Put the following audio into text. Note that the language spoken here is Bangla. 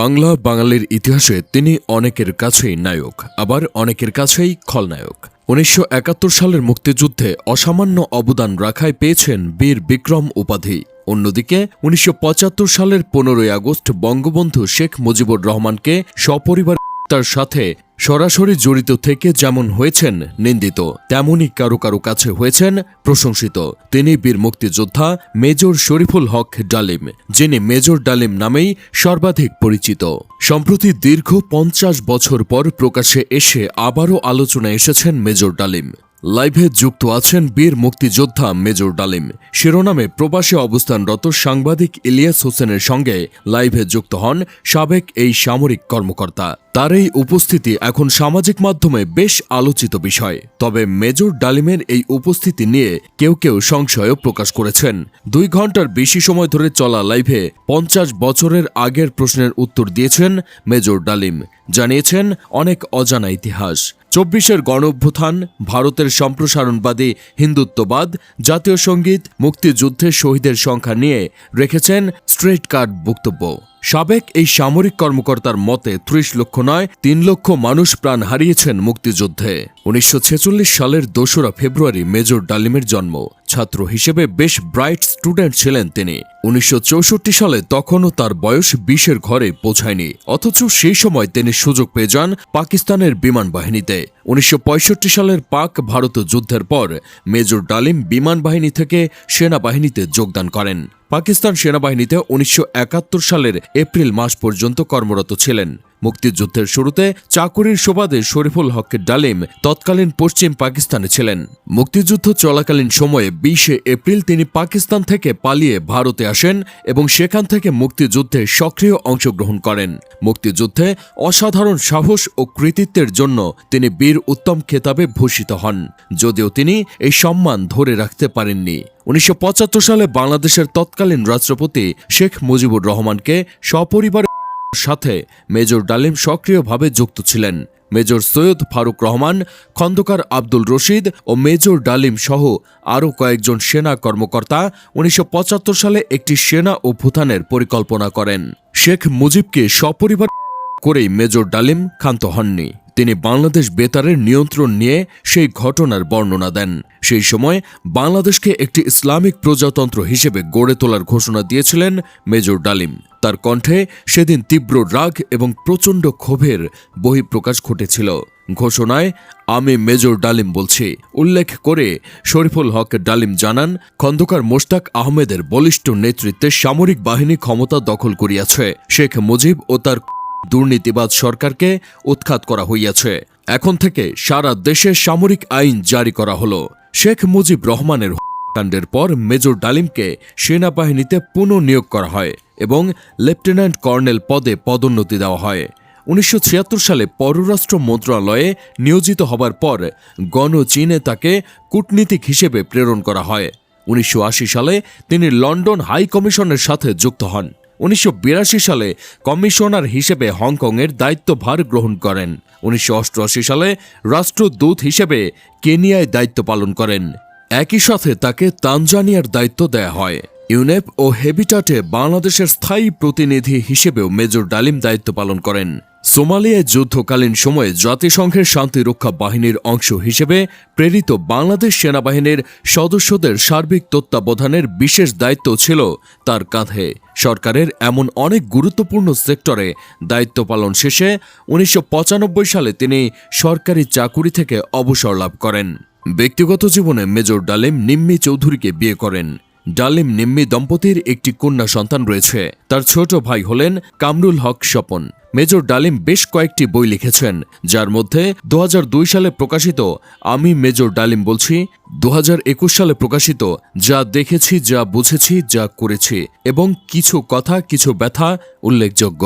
বাংলা বাঙালির ইতিহাসে তিনি অনেকের কাছেই নায়ক, আবার অনেকের কাছেই খলনায়ক। উনিশশো একাত্তর সালের মুক্তিযুদ্ধে অসামান্য অবদান রাখায় পেয়েছেন বীর বিক্রম উপাধি। অন্যদিকে, উনিশশো পঁচাত্তর সালের পনেরোই আগস্ট বঙ্গবন্ধু শেখ মুজিবুর রহমানকে সপরিবার তার সাথে সরাসরি জড়িত থেকে যেমন হয়েছেন নিন্দিত, তেমনই কারও কারও কাছে হয়েছেন প্রশংসিত। তিনি বীর মুক্তিযোদ্ধা মেজর শরীফুল হক ডালিম, যিনি মেজর ডালিম নামেই সর্বাধিক পরিচিত। সম্প্রতি দীর্ঘ পঞ্চাশ বছর পর প্রকাশ্যে এসে আবারও আলোচনায় এসেছেন মেজর ডালিম। লাইভে যুক্ত আছেন বীর মুক্তিযোদ্ধা মেজর ডালিম। শিরোনামে প্রবাসে অবস্থানরত সাংবাদিক ইলিয়াস হোসেনের সঙ্গে লাইভে যুক্ত হন সাবেক এই সামরিক কর্মকর্তা। তার এই উপস্থিতি এখন সামাজিক মাধ্যমে বেশ আলোচিত বিষয়। তবে মেজর ডালিমের এই উপস্থিতি নিয়ে কেউ কেউ সংশয়ও প্রকাশ করেছেন। দুই ঘণ্টার বেশি সময় ধরে চলা লাইভে পঞ্চাশ বছরের আগের প্রশ্নের উত্তর দিয়েছেন মেজর ডালিম। জানিয়েছেন, অনেক অজানা ইতিহাস। চব্বিশের গণ অভ্যুত্থান ভারতের সম্প্রসারণবাদী হিন্দুত্ববাদ, জাতীয় সংগীত মুক্তিযুদ্ধের শহীদের সংখ্যা নিয়ে রেখেছেন স্ট্রেট কার্ড বক্তব্য। সাবেক এই সামরিক কর্মকর্তার মতে ত্রিশ লক্ষ নয়, তিন লক্ষ মানুষ প্রাণ হারিয়েছেন মুক্তিযুদ্ধে। উনিশশো ছেচল্লিশ সালের দোসরা ফেব্রুয়ারি মেজর ডালিমের জন্ম। ছাত্র হিসেবে বেশ ব্রাইট স্টুডেন্ট ছিলেন তিনি। উনিশশো চৌষট্টি সালে তখনও তার বয়স বিশের ঘরে পৌঁছায়নি, অথচ সেই সময় তিনি সুযোগ পেয়ে যান পাকিস্তানের বিমান বাহিনীতে। উনিশশো পঁয়ষট্টি সালের পাক ভারত যুদ্ধের পর মেজর ডালিম বিমান বাহিনী থেকে সেনাবাহিনীতে যোগদান করেন। পাকিস্তান সেনাবাহিনীতে উনিশশো একাত্তর সালের এপ্রিল মাস পর্যন্ত কর্মরত ছিলেন। মুক্তিযুদ্ধের শুরুতে চাকুরির সুবাদে শরীফুল হকের ডালিম তৎকালীন পশ্চিম পাকিস্তানে ছিলেন। মুক্তিযুদ্ধ চলাকালীন সময়ে বিশে এপ্রিল তিনি পাকিস্তান থেকে পালিয়ে ভারতে আসেন এবং সেখান থেকে মুক্তিযুদ্ধে সক্রিয় অংশগ্রহণ করেন। মুক্তিযুদ্ধে অসাধারণ সাহস ও কৃতিত্বের জন্য তিনি বীর উত্তম খেতাবে ভূষিত হন। যদিও তিনি এই সম্মান ধরে রাখতে পারেননি। উনিশশো পঁচাত্তর সালে বাংলাদেশের তৎকালীন রাষ্ট্রপতি শেখ মুজিবুর রহমানকে সপরিবারে সাথে মেজর ডালিম সক্রিয়ভাবে যুক্ত ছিলেন। মেজর সৈয়দ ফারুক রহমান, খন্দকার আব্দুল রশিদ ও মেজর ডালিম সহ আরও কয়েকজন সেনা কর্মকর্তা উনিশশো পঁচাত্তর সালে একটি সেনা অভ্যুত্থানের পরিকল্পনা করেন। শেখ মুজিবকে সপরিবার করেই মেজর ডালিম ক্ষান্ত হননি। তিনি বাংলাদেশ বেতারের নিয়ন্ত্রণ নিয়ে সেই ঘটনার বর্ণনা দেন। সেই সময় বাংলাদেশকে একটি ইসলামিক প্রজাতন্ত্র হিসেবে গড়ে তোলার ঘোষণা দিয়েছিলেন মেজর ডালিম। তার কণ্ঠে সেদিন তীব্র রাগ এবং প্রচণ্ড ক্ষোভের বহিঃপ্রকাশ ঘটেছিল। ঘোষণায়, আমি মেজর ডালিম বলছি। উল্লেখ করে শরীফুল হক ডালিম জানান, খন্দকার মোশতাক আহমেদের বলিষ্ঠ নেতৃত্বে সামরিক বাহিনী ক্ষমতা দখল করিয়াছে। শেখ মুজিব ও তার দুর্নীতিবাদ সরকারকে উৎখাত করা হইয়াছে। এখন থেকে সারা দেশে সামরিক আইন জারি করা হল। শেখ মুজিব রহমানের কাণ্ডের পর মেজর ডালিমকে সেনাবাহিনীতে পুনঃনিয়োগ করা হয় এবং লেফটেন্যান্ট কর্নেল পদে পদোন্নতি দেওয়া হয়। উনিশশো ছিয়াত্তর সালে পররাষ্ট্র মন্ত্রণালয়ে নিয়োজিত হবার পর গণ চীনে তাকে কূটনীতিক হিসেবে প্রেরণ করা হয়। উনিশশো আশি সালে তিনি লন্ডন হাই কমিশনের সাথে যুক্ত হন। উনিশশো বিরাশি সালে কমিশনার হিসেবে হংকংয়ের দায়িত্বভার গ্রহণ করেন। উনিশশো অষ্টআশি সালে রাষ্ট্রদূত হিসেবে কেনিয়ায় দায়িত্ব পালন করেন। একই সাথে তাকে তানজানিয়ার দায়িত্ব দেয়া হয়। ইউনেপ ও হেবিটাটে বাংলাদেশের স্থায়ী প্রতিনিধি হিসেবেও মেজর ডালিম দায়িত্ব পালন করেন। সোমালিয়ায় যুদ্ধকালীন সময়ে জাতিসংঘের শান্তিরক্ষা বাহিনীর অংশ হিসেবে প্রেরিত বাংলাদেশ সেনাবাহিনীর সদস্যদের সার্বিক তত্ত্বাবধানের বিশেষ দায়িত্ব ছিল তার কাঁধে। সরকারের এমন অনেক গুরুত্বপূর্ণ সেক্টরে দায়িত্ব পালন শেষে উনিশশো পঁচানব্বই সালে তিনি সরকারি চাকুরি থেকে অবসর লাভ করেন। ব্যক্তিগত জীবনে মেজর ডালিম নিম্মি চৌধুরীকে বিয়ে করেন। ডালিম নিম্মি দম্পতির একটি কন্যা সন্তান রয়েছে। তার ছোট ভাই হলেন কামরুল হক স্বপন। মেজর ডালিম বেশ কয়েকটি বই লিখেছেন, যার মধ্যে দু হাজার দুই সালে প্রকাশিত আমি মেজর ডালিম বলছি দু হাজার একুশ সালে প্রকাশিত যা দেখেছি, যা বুঝেছি, যা করেছি এবং কিছু কথা, কিছু ব্যথা উল্লেখযোগ্য।